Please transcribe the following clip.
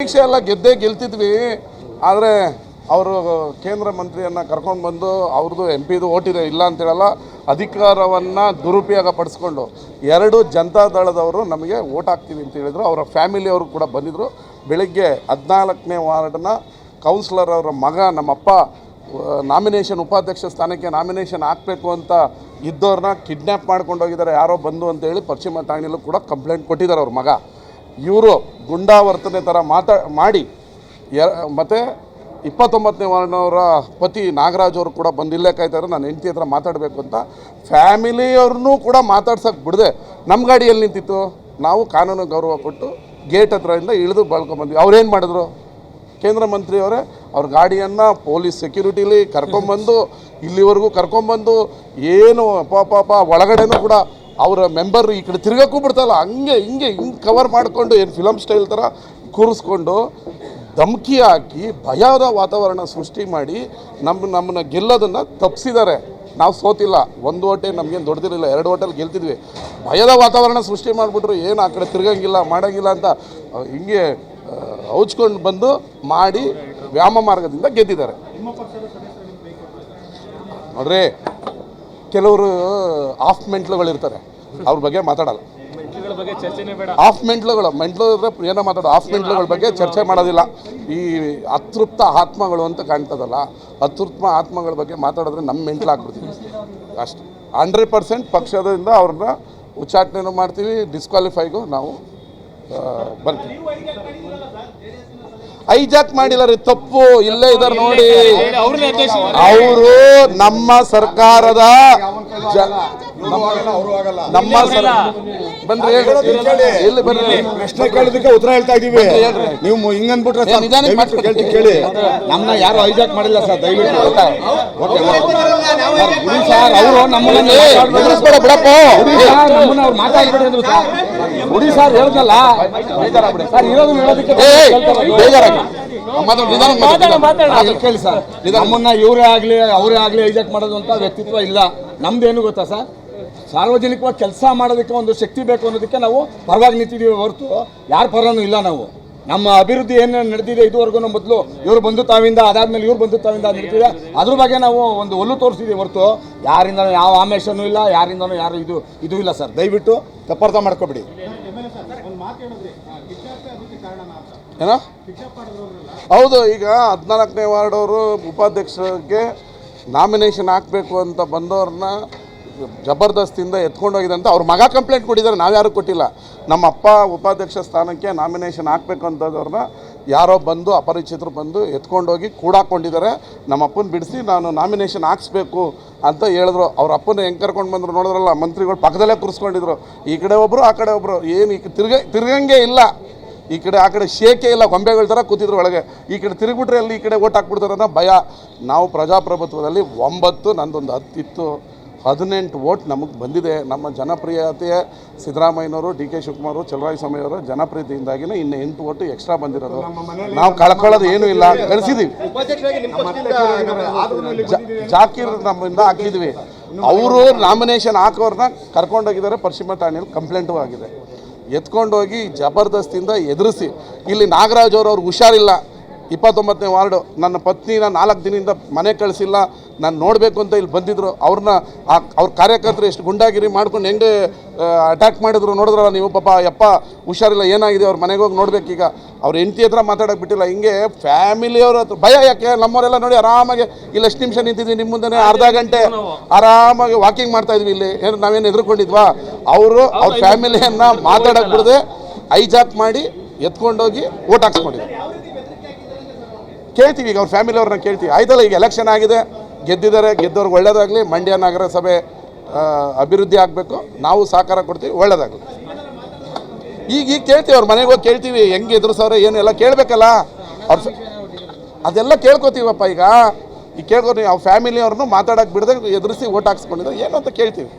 ಪರೀಕ್ಷೆ ಎಲ್ಲ ಗೆದ್ದೇ ಗೆಲ್ತಿದ್ವಿ. ಆದರೆ ಅವರು ಕೇಂದ್ರ ಮಂತ್ರಿಯನ್ನು ಕರ್ಕೊಂಡು ಬಂದು ಅವ್ರದ್ದು ಎಂ ಪಿದು ಓಟಿದೆ ಇಲ್ಲ ಅಂತೇಳಲ್ಲ ಅಧಿಕಾರವನ್ನು ದುರುಪಯೋಗ ಪಡಿಸ್ಕೊಂಡು ಎರಡು ಜನತಾದಳದವರು ನಮಗೆ ಓಟ್ ಹಾಕ್ತೀವಿ ಅಂತ ಹೇಳಿದರು. ಅವರ ಫ್ಯಾಮಿಲಿಯವರು ಕೂಡ ಬಂದಿದ್ದರು ಬೆಳಿಗ್ಗೆ ಹದಿನಾಲ್ಕನೇ ವಾರ್ಡ್ನ ಕೌನ್ಸಿಲರ್ ಅವರ ಮಗ, ನಮ್ಮಪ್ಪ ನಾಮಿನೇಷನ್ ಉಪಾಧ್ಯಕ್ಷ ಸ್ಥಾನಕ್ಕೆ ನಾಮಿನೇಷನ್ ಹಾಕಬೇಕು ಅಂತ ಇದ್ದವ್ರನ್ನ ಕಿಡ್ನ್ಯಾಪ್ ಮಾಡ್ಕೊಂಡು ಹೋಗಿದ್ದಾರೆ ಯಾರೋ ಬಂದು ಅಂತೇಳಿ ಪಶ್ಚಿಮ ಠಾಣೆಯಲ್ಲೂ ಕೂಡ ಕಂಪ್ಲೇಂಟ್ ಕೊಟ್ಟಿದ್ದಾರೆ ಅವ್ರ ಮಗ. ಇವರು ಗುಂಡಾವರ್ತನೆ ಥರ ಮಾತಾ, ಮಾಡಿ ಮತ್ತು ಇಪ್ಪತ್ತೊಂಬತ್ತನೇ ವಾರ್ಡ್ನವರ ಪತಿ ನಾಗರಾಜ್ ಅವರು ಕೂಡ ಬಂದು ಇಲ್ಲೇ ಕಾಯ್ತಾರೆ ನಾನು ಹೆಂಡತಿ ಹತ್ರ ಮಾತಾಡಬೇಕು ಅಂತ ಫ್ಯಾಮಿಲಿಯವ್ರನ್ನೂ ಕೂಡ ಮಾತಾಡ್ಸೋಕೆ ಬಿಡದೆ. ನಮ್ಮ ಗಾಡಿಯಲ್ಲಿ ನಿಂತಿತ್ತು. ನಾವು ಕಾನೂನು ಗೌರವ ಕೊಟ್ಟು ಗೇಟ್ ಹತ್ರದಿಂದ ಇಳಿದು ಬಳ್ಕೊಂಬಂದ್ವಿ ಅವ್ರೇನು ಮಾಡಿದ್ರು? ಕೇಂದ್ರ ಮಂತ್ರಿಯವರೇ, ಅವ್ರ ಗಾಡಿಯನ್ನು ಪೊಲೀಸ್ ಸೆಕ್ಯೂರಿಟಿಲಿ ಕರ್ಕೊಂಬಂದು, ಇಲ್ಲಿವರೆಗೂ ಕರ್ಕೊಂಬಂದು, ಏನು ಪಾಪ ಪಾಪ ಒಳಗಡೆನೂ ಕೂಡ ಅವರ ಮೆಂಬರ್ ಈ ಕಡೆ ತಿರ್ಗಕ್ಕೂ ಬಿಡ್ತಲ್ಲ ಹಂಗೆ ಹಿಂಗೆ ಹಿಂಗೆ ಕವರ್ ಮಾಡಿಕೊಂಡು ಏನು ಫಿಲಮ್ ಸ್ಟೈಲ್ ಥರ ಕೂರಿಸ್ಕೊಂಡು ಧಮಕಿ ಹಾಕಿ ಭಯದ ವಾತಾವರಣ ಸೃಷ್ಟಿ ಮಾಡಿ ನಮ್ಮ ನಮ್ಮನ್ನ ಗೆಲ್ಲೋದನ್ನು ತಪ್ಪಿಸಿದ್ದಾರೆ ನಾವು ಸೋತಿಲ್ಲ. ಒಂದು ಓಟೆ ನಮಗೇನು ದೊಡ್ಡದಿರಲಿಲ್ಲ ಎರಡು ಹೋಟೆಲ್ ಗೆಲ್ತಿದ್ವಿ. ಭಯದ ವಾತಾವರಣ ಸೃಷ್ಟಿ ಮಾಡಿಬಿಟ್ರು. ಏನು ಆ ಕಡೆ ತಿರ್ಗಂಗಿಲ್ಲ, ಮಾಡೋಂಗಿಲ್ಲ ಅಂತ ಹಿಂಗೆ ಹೌಚ್ಕೊಂಡು ಬಂದು ಮಾಡಿ ವ್ಯಾಮ ಮಾರ್ಗದಿಂದ ಗೆದ್ದಿದ್ದಾರೆ. ನೋಡ್ರಿ ಕೆಲವರು ಆಫ್ ಮೆಂಟ್ಲುಗಳಿರ್ತಾರೆ ಅವ್ರ ಬಗ್ಗೆ ಮಾತಾಡಲ್ಲ. ಮೆಂಟ್ಲುಗಳ ಆಫ್ ಮೆಂಟ್ಲುಗಳು ಮೆಂಟ್ಲು ಇದ್ರೆ ಏನೋ ಮಾತಾಡೋ ಆಫ್ ಮೆಂಟ್ಲುಗಳ ಬಗ್ಗೆ ಚರ್ಚೆ ಮಾಡೋದಿಲ್ಲ. ಈ ಅತೃಪ್ತ ಆತ್ಮಗಳು ಅಂತ ಕಾಣ್ತದಲ್ಲ ಅತೃಪ್ತ ಆತ್ಮಗಳ ಬಗ್ಗೆ ಮಾತಾಡಿದ್ರೆ ನಮ್ಮ ಮೆಂಟ್ಲು ಹಾಕ್ಬಿಡ್ತೀವಿ ಅಷ್ಟು. ಹಂಡ್ರೆಡ್ ಪರ್ಸೆಂಟ್ ಪಕ್ಷದಿಂದ ಅವ್ರನ್ನ ಉಚ್ಚಾಟನೆನೂ ಮಾಡ್ತೀವಿ ಡಿಸ್ಕ್ವಾಲಿಫೈಗೂ ನಾವು ಬರ್ತೀವಿ. ಐಜಾಕ್ ಮಾಡಿಲ್ಲ ರೀ ತಪ್ಪು ಇಲ್ಲೇ ಇದಾರೆ ನೋಡಿ. ಅವರು ನಮ್ಮ ಸರ್ಕಾರದ ನಮ್ಮ ಬನ್ರಿ ಹೇಳ್ರಿ. ಇಲ್ಲಿ ಬರ್ರಿ. ಪ್ರಶ್ನೆ ಕೇಳೋದಕ್ಕೆ ಉತ್ತರ ಹೇಳ್ತಾ ಇದೀವಿ. ನೀವು ಹಿಂಗನ್ಬಿಟ್ರೆ ಹಿಂಗ್ ಕೇಳಿ. ನಮ್ಮನ್ನ ಯಾರು ಹೈಜಾಕ್ ಮಾಡಿಲ್ಲ ಸರ್ ದಯವಿಟ್ಟು ಸರ್ ಸರ್ ಅವರು ನಮ್ಮನ್ನ ಬಿಡಪ್ಪ. ಸರ್, ನಮ್ಮನ್ನ ಅವ್ರು ಮಾತಾಡ್ಬಿಡಿ ಅಂದ್ರು ಸರ್ ಹೇಳ್ದಲ್ಲ. ಸರ್ ಇರೋದು. ಹೇಳೋದಕ್ಕೆ ಕೇಳಿ ಸರ್. ನಮ್ಮನ್ನ ಇವರೇ ಆಗ್ಲಿ ಅವರೇ ಆಗ್ಲಿ ಐಜೆಕ್ಟ್ ಮಾಡೋದು ಅಂತ ವ್ಯಕ್ತಿತ್ವ ಇಲ್ಲ. ನಮ್ದೇನು ಗೊತ್ತಾ ಸರ್? ಸಾರ್ವಜನಿಕವಾಗಿ ಕೆಲಸ ಮಾಡೋದಕ್ಕೆ ಒಂದು ಶಕ್ತಿ ಬೇಕು ಅನ್ನೋದಕ್ಕೆ ನಾವು ಪರವಾಗಿ ನಿಂತಿದ್ದೀವಿ ಹೊರತು ಯಾರ ಪರನೂ ಇಲ್ಲ ನಾವು. ನಮ್ಮ ಅಭಿವೃದ್ಧಿ ಏನು ನಡೆದಿದೆ ಇದುವರೆಗೂ ಮೊದಲು ಇವರು ಬಂದು ತಾವಿಂದ, ಅದಾದ್ಮೇಲೆ ಇವ್ರು ಬಂದು ತಾವಿಂದ ನಡೆದಿದೆ ಅದ್ರ ಬಗ್ಗೆ ನಾವು ಒಂದು ಒಲ್ಲು ತೋರಿಸಿದ್ದೀವಿ ಹೊರತು. ಯಾರಿಂದ ಯಾವ ಆಮೇಶನೂ ಇಲ್ಲ, ಯಾರಿಂದನೂ ಯಾರು ಇದು ಇದು ಇಲ್ಲ ಸರ್. ದಯವಿಟ್ಟು ತಪ್ಪರ್ಥ ಮಾಡ್ಕೊಬಿಡಿ. ಏನೋ? ಹೌದು, ಈಗ ಹದಿನಾಲ್ಕನೇ ವಾರ್ಡ್ ಅವರು ಉಪಾಧ್ಯಕ್ಷರಿಗೆ ನಾಮಿನೇಷನ್ ಹಾಕಬೇಕು ಅಂತ ಬಂದವ್ರನ್ನ ಜಬರ್ದಸ್ತಿಂದ ಎತ್ಕೊಂಡೋಗಿದೆ ಅಂತ ಅವ್ರ ಮಗ ಕಂಪ್ಲೇಂಟ್ ಕೊಟ್ಟಿದ್ದಾರೆ, ನಾವು ಯಾರು ಕೊಟ್ಟಿಲ್ಲ. ನಮ್ಮ ಅಪ್ಪ ಉಪಾಧ್ಯಕ್ಷ ಸ್ಥಾನಕ್ಕೆ ನಾಮಿನೇಷನ್ ಹಾಕಬೇಕು ಅಂತದವ್ರನ್ನ ಯಾರೋ ಬಂದು, ಅಪರಿಚಿತರು ಬಂದು ಎತ್ಕೊಂಡೋಗಿ ಕೂಡಾಕೊಂಡಿದ್ದಾರೆ. ನಮ್ಮ ಅಪ್ಪನ ಬಿಡಿಸಿ ನಾನು ನಾಮಿನೇಷನ್ ಹಾಕ್ಸ್ಬೇಕು ಅಂತ ಹೇಳಿದ್ರು. ಅವ್ರ ಅಪ್ಪನ ಹೆಂಗೆ ಕರ್ಕೊಂಡು ಬಂದರು ನೋಡಿದ್ರಲ್ಲ, ಮಂತ್ರಿಗಳು ಪಕ್ಕದಲ್ಲೇ ಕೂರಿಸ್ಕೊಂಡಿದ್ರು. ಈ ಕಡೆ ಒಬ್ಬರು ಆ ಕಡೆ ಒಬ್ಬರು ಏನು ಈಗ ತಿರ್ಗ, ತಿರ್ಗಂಗೆ ಇಲ್ಲ. ಈ ಕಡೆ, ಆ ಕಡೆ ಶೇಕೆ ಇಲ್ಲ, ಗೊಂಬೆಗಳ ಥರ ಕೂತಿದ್ರು ಒಳಗೆ. ಈ ಕಡೆ ತಿರುಗಿಬಿಟ್ರೆ ಅಲ್ಲಿ ಈ ಕಡೆ ಓಟ್ ಹಾಕ್ಬಿಡ್ತಾರೆ ಅನ್ನೋ ಭಯ. ನಾವು ಪ್ರಜಾಪ್ರಭುತ್ವದಲ್ಲಿ ಒಂಬತ್ತು, ನಂದೊಂದು ಹತ್ತಿತ್ತು. ಹದಿನೆಂಟು ಓಟ್ ನಮಗೆ ಬಂದಿದೆ. ನಮ್ಮ ಜನಪ್ರಿಯತೆ ಸಿದ್ದರಾಮಯ್ಯನವರು ಡಿ ಕೆ ಶಿವಕುಮಾರ್ ಚಲರಾಯಸ್ವಾಮಿ ಅವರ ಜನಪ್ರಿಯತೆಯಿಂದಾಗಿನೇ ಇನ್ನು ಎಂಟು ಓಟು ಎಕ್ಸ್ಟ್ರಾ ಬಂದಿರೋದು. ನಾವು ಕಳ್ಕೊಳ್ಳೋದು ಏನೂ ಇಲ್ಲ. ಕಳಿಸಿದೀವಿ. ಜಾಕೀರ್ ನಮ್ಮಿಂದ ಹಾಕಿದ್ವಿ. ಅವರು ನಾಮಿನೇಷನ್ ಹಾಕೋರ್ನ ಕರ್ಕೊಂಡೋಗಿದ್ದಾರೆ. ಪಶ್ಚಿಮ ಠಾಣೆಯಲ್ಲಿ ಕಂಪ್ಲೇಂಟು ಆಗಿದೆ. ಎತ್ಕೊಂಡೋಗಿ ಜಬರ್ದಸ್ತಿಂದ ಎದುರಿಸಿ. ಇಲ್ಲಿ ನಾಗರಾಜ್ ಅವರು ಅವ್ರಿಗೆ ಹುಷಾರಿಲ್ಲ. ಇಪ್ಪತ್ತೊಂಬತ್ತನೇ ವಾರ್ಡು ನನ್ನ ಪತ್ನಿನ ನಾಲ್ಕು ದಿನದಿಂದ ಮನೆ ಕಳಿಸಿಲ್ಲ ನಾನು ನೋಡಬೇಕು ಅಂತ ಇಲ್ಲಿ ಬಂದಿದ್ರು. ಅವ್ರನ್ನ ಆ- ಅವ್ರ ಕಾರ್ಯಕರ್ತರು ಎಷ್ಟು ಗುಂಡಾಗಿರಿ ಮಾಡ್ಕೊಂಡು ಹೆಂಗೆ ಅಟ್ಯಾಕ್ ಮಾಡಿದ್ರು ನೋಡಿದ್ರಲ್ಲ ನೀವು? ಪಾಪ ಯಪ್ಪ ಹುಷಾರಿಲ್ಲ ಏನಾಗಿದೆ? ಅವ್ರ ಮನೆಗೆ ಹೋಗಿ ನೋಡಬೇಕೀಗ. ಅವ್ರ ಹೆಂಡತಿ ಹತ್ರ ಮಾತಾಡೋಕೆ ಬಿಟ್ಟಿಲ್ಲ. ಹಿಂಗೆ ಫ್ಯಾಮಿಲಿಯವ್ರ ಹತ್ರ ಭಯ ಯಾಕೆ? ನಮ್ಮವರೆಲ್ಲ ನೋಡಿ ಆರಾಮಾಗಿ ಇಲ್ಲಿ ಎಷ್ಟು ನಿಮಿಷ ನಿಂತಿದ್ವಿ ನಿಮ್ಮ ಮುಂದೆ ಅರ್ಧ ಗಂಟೆ ಆರಾಮಾಗಿ ವಾಕಿಂಗ್ ಮಾಡ್ತಾ ಇದ್ವಿ ಇಲ್ಲಿ. ಏನು ನಾವೇನು ಎದುರುಕೊಂಡಿದ್ವಾ? ಅವರು ಅವ್ರ ಫ್ಯಾಮಿಲಿಯನ್ನು ಮಾತಾಡೋಕೆ ಬಿಡದೆ ಐಜಾಕ್ ಮಾಡಿ ಎತ್ಕೊಂಡೋಗಿ ಓಟ್ ಹಾಕ್ಸ್ಕೊಂಡಿದ್ರು. ಕೇಳ್ತೀವಿ ಈಗ ಅವ್ರ ಫ್ಯಾಮಿಲಿ ಅವ್ರನ್ನ ಕೇಳ್ತೀವಿ. ಆಯ್ತಲ್ಲ, ಈಗ ಎಲೆಕ್ಷನ್ ಆಗಿದೆ, ಗೆದ್ದಿದ್ದಾರೆ, ಗೆದ್ದವ್ರಿಗೆ ಒಳ್ಳೇದಾಗಲಿ, ಮಂಡ್ಯ ನಗರಸಭೆ ಸಭೆ ಅಭಿವೃದ್ಧಿ ಆಗಬೇಕು, ನಾವು ಸಹಕಾರ ಕೊಡ್ತೀವಿ, ಒಳ್ಳೇದಾಗಲಿ. ಈಗ ಈಗ ಕೇಳ್ತೀವಿ, ಅವ್ರ ಮನೆಗೆ ಹೋಗಿ ಕೇಳ್ತೀವಿ, ಹೆಂಗೆ ಎದುರಿಸವ್ರೆ, ಏನು ಎಲ್ಲ ಕೇಳಬೇಕಲ್ಲ? ಅವ್ರ ಅದೆಲ್ಲ ಕೇಳ್ಕೊತೀವಪ್ಪ ಈಗ. ಈಗ ಕೇಳ್ಕೊತೀವಿ, ಅವ್ರ ಫ್ಯಾಮಿಲಿ ಅವ್ರನ್ನೂ ಮಾತಾಡೋಕೆ ಬಿಡದೆ, ಎದುರಿಸಿ ಓಟ್ ಹಾಕ್ಸ್ಕೊಂಡಿದ್ದಾರೆ ಏನು ಅಂತ ಕೇಳ್ತೀವಿ.